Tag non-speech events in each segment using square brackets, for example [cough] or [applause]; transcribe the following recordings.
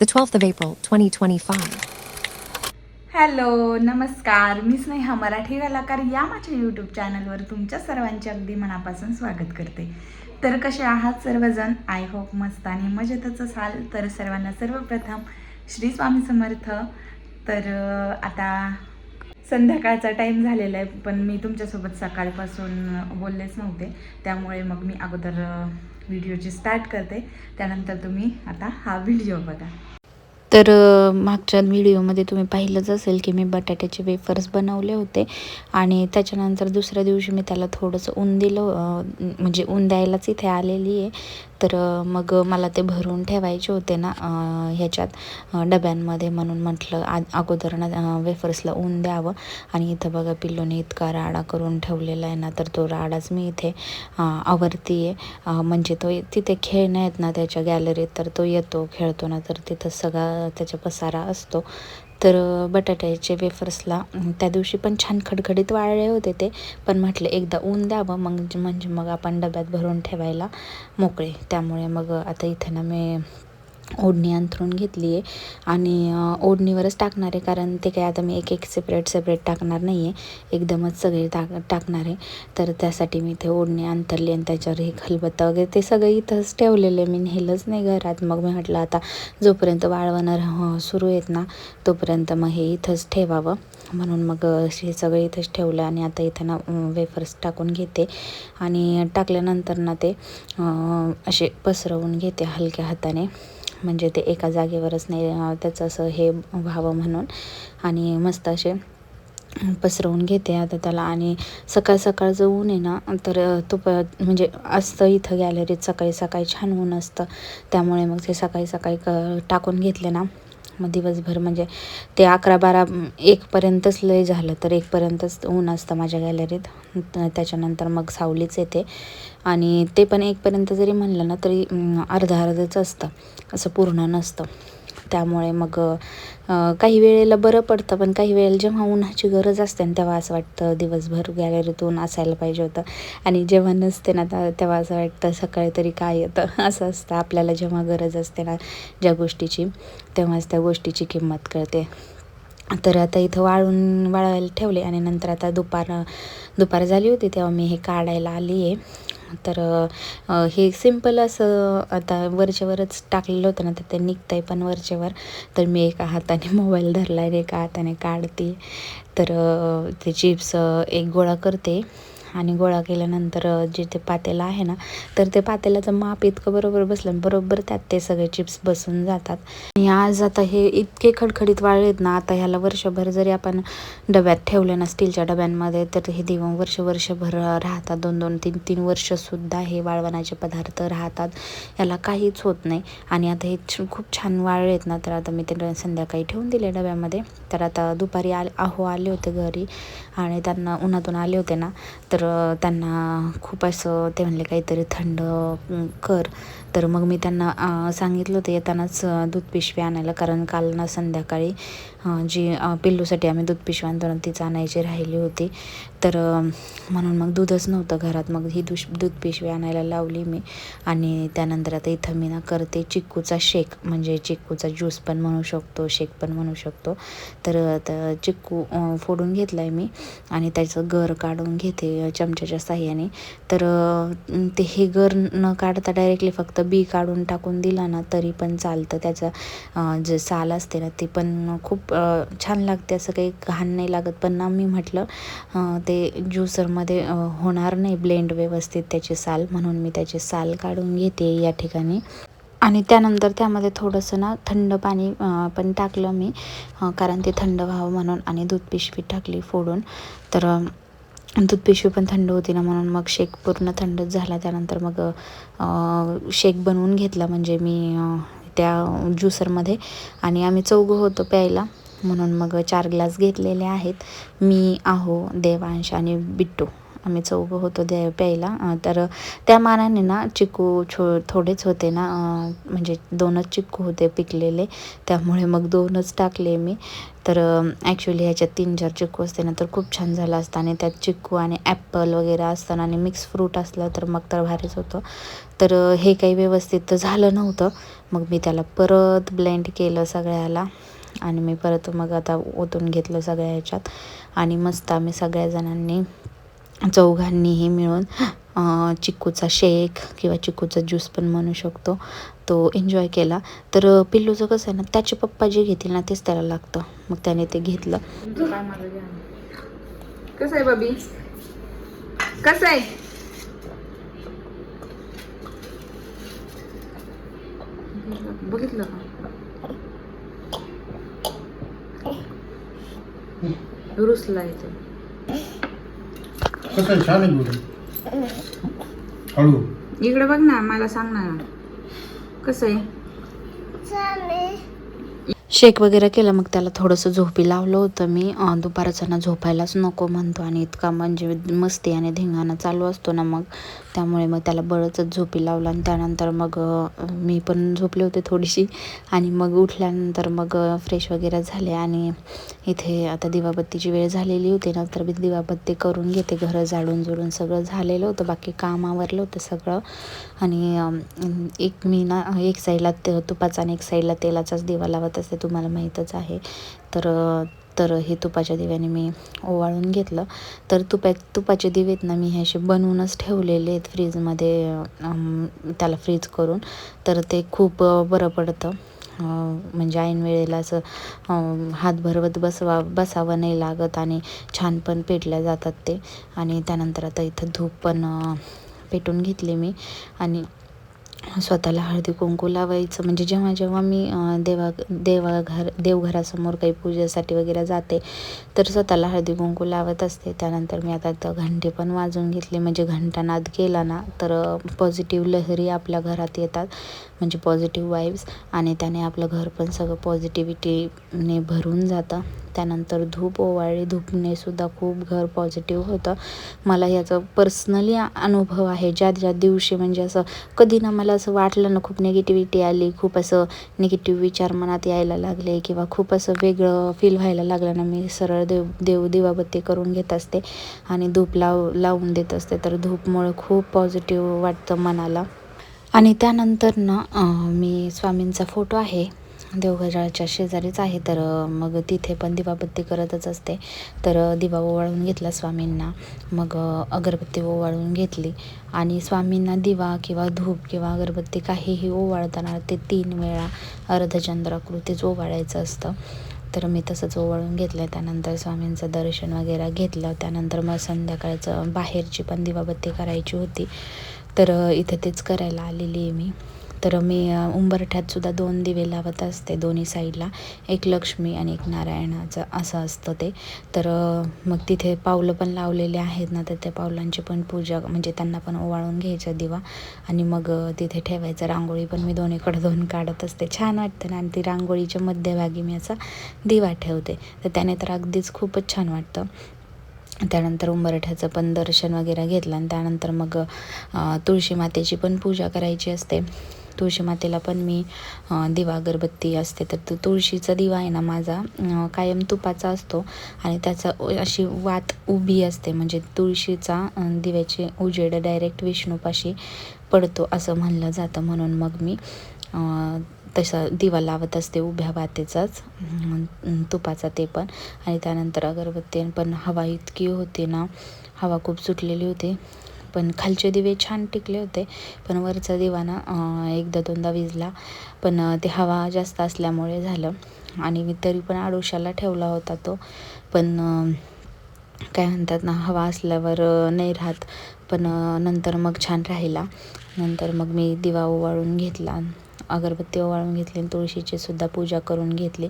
the 12th of April, 2025. Hello नमस्कार. मी स्नेहा मराठी कलाकार या माझ्या यूट्यूब चॅनलवर तुमच्या सर्वांचे अगदी मनापासून स्वागत करते. तर कसे आहात सर्वजण? आय होप मस्त आणि मजेतच असाल. तर सर्वांना सर्वप्रथम श्री स्वामी समर्थ. तर आता संध्याकाळचा टाईम झालेला आहे पण मी तुमच्यासोबत सकाळपासून बोललेच नव्हते. त्यामुळे मग मी अगोदर व्हिडिओची स्टार्ट करते त्यानंतर तुम्ही आता हा व्हिडिओ बघा. तर मागच्या व्हिडिओमध्ये तुम्ही पाहिलंच असेल की मी बटाट्याचे वेफर्स बनवले होते आणि त्याच्यानंतर दुसऱ्या दिवशी मी त्याला थोडंसं ऊन दिलं म्हणजे ऊन द्यायलाच इथे आलेली आहे. तर मग मला ते भरून ठेवायचे होते ना ह्याच्यात डब्यांमध्ये म्हणून म्हटलं आ अगोदर ना वेफर्सला ऊन द्यावं. आणि इथं बघा पिल्लूने इतका राडा करून ठेवलेला आहे ना तर तो राडाच मी इथे आवरती आहे म्हणजे तो तिथे खेळण्या आहेत ना त्याच्या गॅलरीत तर तो येतो खेळतो ना तर तिथं सगळा त्याचा पसारा असतो. तर बटाट्याचे वेफर्सला त्या दिवशी पण छान खडखडीत वाळले होते ते. पण म्हटलं एकदा ऊन द्यावं मग म्हणजे मग आपण डब्यात भरून ठेवायला मोकळे. त्यामुळे मग आता इथे ना मी ओढणी अंथरून घेतली आहे. आणि ओढणीवरच टाकणार आहे कारण ते काय आता मी एक एक सेपरेट सेपरेट टाकणार नाही आहे एकदमच सगळे टाक टाकणार आहे. तर त्यासाठी मी इथे ओढणी अंथरली आणि त्याच्यावर हे खलबत्ता वगैरे ते सगळं इथंच ठेवलेलं आहे. मी नेलंच नाही घरात. मग मी म्हटलं आता जोपर्यंत वाळवणं सुरू आहेत ना तोपर्यंत मग हे इथंच ठेवावं. म्हणून मग हे सगळं इथंच ठेवलं आणि आता इथं ना वेफर्स टाकून घेते. आणि टाकल्यानंतर ना ते असे पसरवून घेते हलक्या हाताने. म्हणजे ते एका जागेवरच नाही त्याचं असं हे व्हावं म्हणून. आणि मस्त असे पसरवून घेते आता त्याला. आणि सकाळ सकाळ जो ऊन आहे ना तर तो प म्हणजे असतं इथं गॅलरीत सकाळी सकाळी छान ऊन असतं. त्यामुळे मग ते सकाळी सकाळी क टाकून घेतले ना. मग दिवसभर म्हणजे ते अकरा बारा एकपर्यंतच लय झालं. तर एकपर्यंतच ऊन असतं माझ्या गॅलरीत. त्याच्यानंतर मग सावलीच येते. आणि ते पण एकपर्यंत जरी म्हणलं ना तरी अर्धा अर्धच असतं. असं पूर्ण नसतं. त्यामुळे मग काही वेळेला बरं पडतं पण काही वेळेला जेव्हा उन्हाची गरज असते ना तेव्हा असं वाटतं दिवसभर गॅलरीतून असायला पाहिजे होतं. आणि जेव्हा नसते ना तेव्हा असं वाटतं सकाळी तरी काय येतं. [laughs] असं असतं. आपल्याला जेव्हा गरज असते ना ज्या गोष्टीची तेव्हाच त्या गोष्टीची किंमत कळते. तर आता इथं वाळून वाळायला ठेवले आणि नंतर आता दुपार दुपार झाली होती तेव्हा मी हे काढायला आली आहे तर हे सिंपल असं आता वरच्यावरच टाकलेलं होतं ना तर ते निघतं आहे पण वरच्यावर. तर मी एका हाताने मोबाईल धरला आहे एका हाताने काढते. तर ते चिप्स एक गोळा करते. आणि गोळा केल्यानंतर जे ते पातेलं आहे ना तर ते पातेल्याचं माप इतकं बरोबर बसलं बरोबर त्यात ते सगळे चिप्स बसून जातात. आणि आज आता हे इतके खडखडीत वाळलेत ना आता ह्याला वर्षभर जरी आपण डब्यात ठेवले ना स्टीलच्या डब्यांमध्ये तर हे दिवं वर्ष वर्षभर राहतात. दोन दोन तीन तीन वर्षसुद्धा हे वाळवणाचे पदार्थ राहतात. याला काहीच होत नाही. आणि आता हे छ- खूप छान वाळलेत ना तर आता मी ते संध्याकाळी ठेवून दिले डब्यामध्ये. तर आता दुपारी आले आहो आले होते घरी आणि त्यांना उन्हातून आले होते ना तर तर त्यांना खूप असं ते म्हणले काहीतरी थंड कर. तर मग मी त्यांना सांगितलं होतं येतानाच दूध पिशवी आणायला. कारण काल ना संध्याकाळी जी पिल्लूसाठी आम्ही दूध पिशवी आणतो तीच आणायची राहिली होती. तर म्हणून मग दूधच नव्हतं घरात. मग ही दुष दूध पिशवी आणायला लावली मी. आणि त्यानंतर आता इथं मी ना करते चिक्कूचा शेक. म्हणजे चिक्कूचा ज्यूस पण म्हणू शकतो शेक पण म्हणू शकतो. तर आता चिक्कू फोडून घेतला आहे मी. आणि त्याचं गर काढून घेते चमच्याच्या साह्याने तर ते हे गर न काढता डायरेक्टली फक्त बी काढून टाकून दिला ना तरी पण चालतं. त्याचं जे साल असते ना ती पण खूप छान लागते. असं काही घाण नाही लागत. पण ना मी म्हटलं ते ज्युसरमध्ये होणार नाही ब्लेंड व्यवस्थित त्याची साल. म्हणून मी त्याची साल काढून घेते या ठिकाणी. आणि त्यानंतर त्यामध्ये थोडंसं ना थंड पाणी पण टाकलं मी. कारण ते थंड व्हावं म्हणून. आणि दूध पिशवी टाकली फोडून. तर दूध पिशवी पण थंड होती ना म्हणून मग शेक पूर्ण थंडच झाला. त्यानंतर मग शेक बनवून घेतला म्हणजे मी त्या ज्युसरमध्ये. आणि आम्ही चौघं होतो प्यायला म्हणून मग चार ग्लास घेतलेले आहेत. मी आहो देवांश आणि बिट्टू. आम्ही चौघं होतो द्या प्यायला. तर त्या मानाने ना चिकू छो थोडेच होते ना म्हणजे दोनच चिक्कू होते पिकलेले. त्यामुळे मग दोनच टाकले मी. तर ॲक्च्युली ह्याच्यात तीन चार चिक्कू असते ना तर खूप छान झालं असतं. आणि त्यात चिक्कू आणि ॲपल वगैरे असतं आणि मिक्स फ्रूट असलं तर मग तर भारीच होतं. तर हे काही व्यवस्थित झालं नव्हतं. मग मी त्याला परत ब्लेंड केलं सगळ्याला. आणि मी परत मग आता ओतून घेतलं सगळ्या ह्याच्यात. आणि मस्त आम्ही सगळ्या जणांनी चौघांनीही मिळून चिक्कूचा शेक किंवा चिक्कूचा ज्यूस पण म्हणू शकतो. तो एन्जॉय केला. तर पिल्लूचं कसं आहे ना त्याचे पप्पा जे घेतील ना तेच त्याला लागतं. मग त्याने ते घेतलं. कसं आहे बबी? कसं आहे? बघितलं का? रुसला येतो कसं आहे? छान आहे गोडी हळू. इकडे बघ ना मला सांग ना. कसं आहे? शेक वगैरे केलं मग त्याला थोडंसं झोपी लावलं होतं मी. अं, दुपारचं ना झोपायलाच नको म्हणतो आणि इतका म्हणजे मस्ती आणि धिंगाणा चालू असतो ना मग. त्यामुळे मग त्याला बळचच झोपी लावलं आणि त्यानंतर मग मी पण झोपले होते थोडीशी. आणि मग उठल्यानंतर मग फ्रेश वगैरे झाले आणि इथे आता दिवाबत्तीची वेळ झालेली होती. नंतर मी दिवाबत्ती करून घेते घरं झाडून जुडून सगळं झालेलं होतं. बाकी काम आवरलं होतं सगळं. आणि एक मी ना एक साईडला ते तुपाचा आणि एक साईडला तेलाचाच दिवा लावत असते तुम्हाला माहीतच आहे. तर तर हे तुपाच्या दिव्याने मी ओवाळून घेतलं. तर तुपा तुपाचे दिवेत आहेत ना मी हे असे बनवूनच ठेवलेले आहेत फ्रीजमध्ये त्याला फ्रीज करून. तर ते खूप बरं पडतं. म्हणजे ऐन वेळेला असं हात भरवत बसवा बसावं नाही लागत आणि छान पण पेटल्या जातात ते. आणि त्यानंतर आता इथं धूप पण पेटून घेतली मी. आणि स्वतःला हळदी कुंकू लावायचं. म्हणजे जेव्हा जेव्हा मी देवा देवाघर देवघरासमोर काही पूजेसाठी वगैरे जाते तर स्वतःला हळदी कुंकू लावत असते. त्यानंतर मी आता तर घंटे पण वाजवून घेतले. म्हणजे घंटानाद केला ना तर पॉझिटिव्ह लहरी आपल्या घरात येतात. म्हणजे पॉझिटिव्ह वाईब्स आणि त्याने आपलं घर पण सगळं पॉझिटिव्हिटीने भरून जातं. त्यानंतर धूप ओवाळी धूपनेसुद्धा खूप घर पॉझिटिव्ह होतं. मला याचा पर्सनली अनुभव आहे. ज्या ज्या दिवशी म्हणजे असं कधी ना मला असं वाटलं ना खूप निगेटिव्हिटी आली खूप असं निगेटिव्ह विचार मनात यायला लागले किंवा खूप असं वेगळं फील व्हायला लागलं ना मी सरळ देव देव दिवाबत्ती करून घेत असते आणि धूप लाव लावून देत असते. तर धूपमुळे खूप पॉझिटिव्ह वाटतं मनाला. आणि त्यानंतर ना मी स्वामींचा फोटो आहे. देवघराच्या शेजारीच आहे तर मग तिथे पण दिवाबत्ती करतच असते. तर दिवा ओवाळून घेतला स्वामींना. मग अगरबत्ती ओवाळून घेतली. आणि स्वामींना दिवा किंवा धूप किंवा अगरबत्ती काहीही ओवाळताना ते तीन वेळा अर्धचंद्राकृतीच ओवाळायचं असतं. तर मी तसंच ओवाळून घेतलं त्यानंतर स्वामींचं दर्शन वगैरे घेतलं. त्यानंतर मग संध्याकाळचं बाहेरची पण दिवाबत्ती करायची होती. तर इथं तेच करायला आलेली आहे मी. तर मी उंबरठ्यातसुद्धा उंबरठ्यात सुद्धा दोन दिवे लावत असते दोन्ही साईडला. एक लक्ष्मी आणि एक नारायणाचं असं असतं ते. तर मग तिथे पावलं पण लावलेले आहेत ना तर त्या पावलांची पण पूजा म्हणजे त्यांना पण ओवाळून घ्यायचा दिवा. आणि मग तिथे ठेवायचं रांगोळी पण मी दोन्हीकडं दोन काढत असते. छान वाटतं ना आणि ती रांगोळीच्या मध्यभागी मी असा दिवा ठेवते. तर त्याने तर अगदीच खूपच छान वाटतं. त्यानंतर उंबरठ्याचं पण दर्शन वगैरे घेतलं आणि त्यानंतर मग तुळशी मातेची पण पूजा करायची असते. तुळशी मातेला पण मी दिवा अगरबत्ती असते तर तो तुळशीचा दिवा आहे ना माझा कायम तुपाचा असतो आणि त्याचा अशी वात उभी असते म्हणजे तुळशीचा दिव्याचे दिव्याची उजेड डायरेक्ट विष्णूपाशी पडतो असं म्हणलं जातं. म्हणून मग मी तसा दिवा लावत असते उभ्या वातेचाच तुपाचा ते पण. आणि त्यानंतर अगरबत्ती पण हवा इतकी होती ना हवा खूप सुटलेली होती. पण खालचे दिवे छान टिकले होते पण वरचा दिवा ना एकदा दोनदा विजला. पण ते हवा जास्त असल्यामुळे झालं. आणि मी तरी पण आडोशाला ठेवला होता तो. पण काय म्हणतात ना हवा असल्यावर नाही राहत. पण नंतर मग छान राहिला. नंतर मग मी दिवा ओवाळून घेतला. अगरबत्ती ओवाळून घेतली तुळशीची सुद्धा पूजा करून घेतली.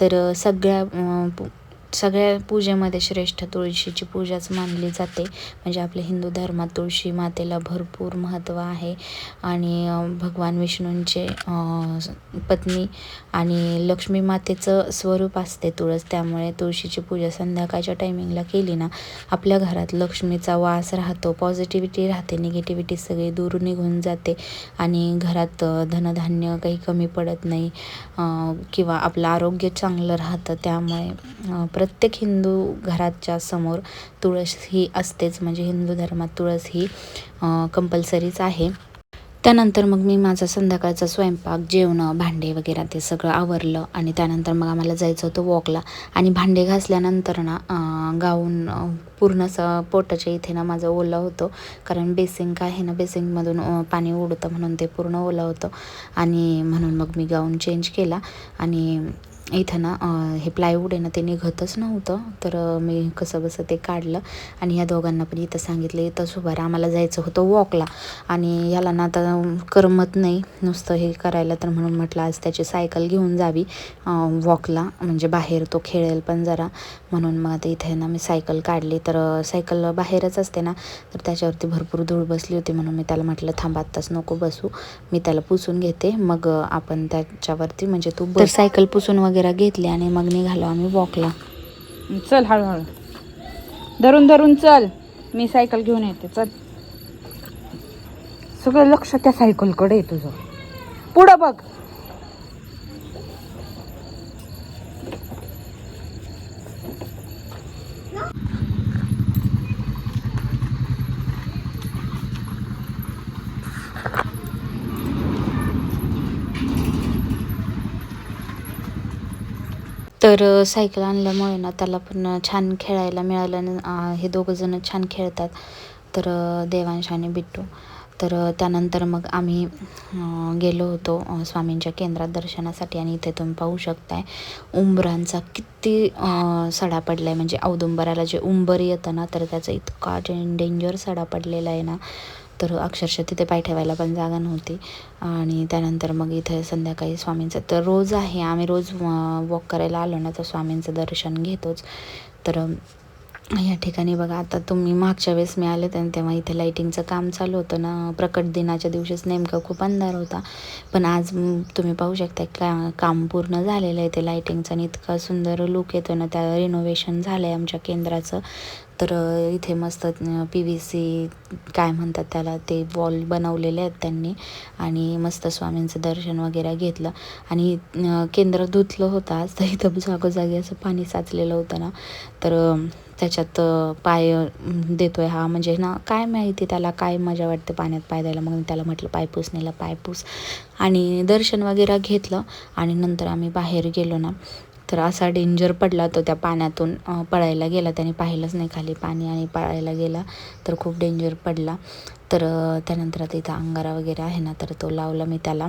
तर सगळ्या सगळ्या पूजेमध्ये श्रेष्ठ तुळशीची पूजाच मानली जाते. म्हणजे आपल्या हिंदू धर्मात तुळशी मातेला भरपूर महत्त्व आहे. आणि भगवान विष्णूंचे पत्नी आणि लक्ष्मी मातेचं स्वरूप असते तुळस. त्यामुळे तुळशीची पूजा संध्याकाळच्या टायमिंगला केली ना आपल्या घरात लक्ष्मीचा वास राहतो पॉझिटिव्हिटी राहते निगेटिव्हिटी सगळी दूर निघून जाते. आणि घरात धनधान्य काही कमी पडत नाही किंवा आपलं आरोग्य चांगलं राहतं. त्यामुळे प्र प्रत्येक हिंदू घराच्या समोर तुळस ही असतेच म्हणजे हिंदू धर्मात तुळस ही कंपल्सरीच आहे. त्यानंतर मग मी माझा संध्याकाळचा स्वयंपाक जेवणं भांडे वगैरे ते सगळं आवरलं आणि त्यानंतर मग आम्हाला जायचं होतं वॉकला. आणि भांडे घासल्यानंतर ना गाऊन पूर्ण असं पोटाच्या इथे ना माझं ओलं होतं. कारण बेसिंग आहे ना बेसिंगमधून पाणी उडतं म्हणून ते पूर्ण ओलं होतं. आणि म्हणून मग मी गाऊन चेंज केला. आणि इथं ना हे प्लायवूड आहे ना ते निघतच नव्हतं. तर मी कसं बसं ते काढलं आणि या दोघांना पण इथं सांगितलं इथं उभारा आम्हाला जायचं होतं वॉकला आणि याला ना आता करमत नाही. नुसतं हे करायला तर म्हणून म्हटलं आज त्याची सायकल घेऊन जावी वॉकला म्हणजे बाहेर तो खेळेल पण जरा. म्हणून मग आता इथे ना मी सायकल काढली. तर सायकल बाहेरच असते ना तर त्याच्यावरती भरपूर धूळ बसली होती. म्हणून मी त्याला म्हटलं थांब आत्ताच नको बसू. मी त्याला पुसून घेते. मग आपण त्याच्यावरती म्हणजे तू तर सायकल पुसून वगैरे वगैरे घेतले आणि मग निघालो आम्ही वॉकला चल हळूहळू. धरून धरून चल. मी सायकल घेऊन येते. चल. सगळं लक्ष त्या सायकलकडे आहे तुझं. पुढं बघ. तर सायकल आणल्यामुळे ना त्याला पण छान खेळायला मिळालं हे दोघंजणं छान खेळतात. तर देवांश आणि बिट्टू. तर त्यानंतर मग आम्ही गेलो होतो स्वामींच्या केंद्रात दर्शनासाठी आणि इथे तुम्ही पाहू शकताय उंबरांचा किती सडा पडला आहे म्हणजे औदुंबराला जे उंबर येतं ना तर त्याचा इतका डेंजर सडा पडलेला आहे ना. तर अक्षरशः तिथे पाय ठेवायला पण जागा नव्हती. आणि त्यानंतर मग इथे संध्याकाळी स्वामींचं तर रोज आहे. आम्ही रोज वॉक करायला आलो ना तर स्वामींचं दर्शन घेतोच. तर या ठिकाणी बघा आता तुम्ही मागच्या वेळेस मी आले तर तेव्हा इथे लाईटिंगचं काम चालू होतं ना. प्रकट दिनाच्या दिवशीच नेमका खूप अंधार होता. पण आज तुम्ही पाहू शकता का काम पूर्ण झालेलं आहे ते लाईटिंगचं आणि इतका सुंदर लुक येतो ना त्या रिनोव्हेशन झालं आहे आमच्या केंद्राचं. तर इथे मस्त पी व्ही सी काय म्हणतात त्याला ते वॉल बनवलेले आहेत त्यांनी. आणि मस्त स्वामींचं दर्शन वगैरे घेतलं. आणि केंद्र धुतलं होतं आज तर इथं जागोजागी असं पाणी साचलेलं होतं ना. तर त्याच्यात पाय देतोय हा. म्हणजे ना काय माहिती त्याला काय मजा वाटते पाण्यात पाय द्यायला. मग त्याला म्हटलं पाय पुसणीला पायपूस आणि दर्शन वगैरे घेतलं. आणि नंतर आम्ही बाहेर गेलो ना. तर असा डेंजर पडला तो त्या पाण्यातून पळायला गेला. त्याने पाहिलंच नाही खाली पाणी आणि पळायला गेला तर खूप डेंजर पडला. तर त्यानंतर आता इथं अंगारा वगैरे आहे ना तर तो लावला मी त्याला.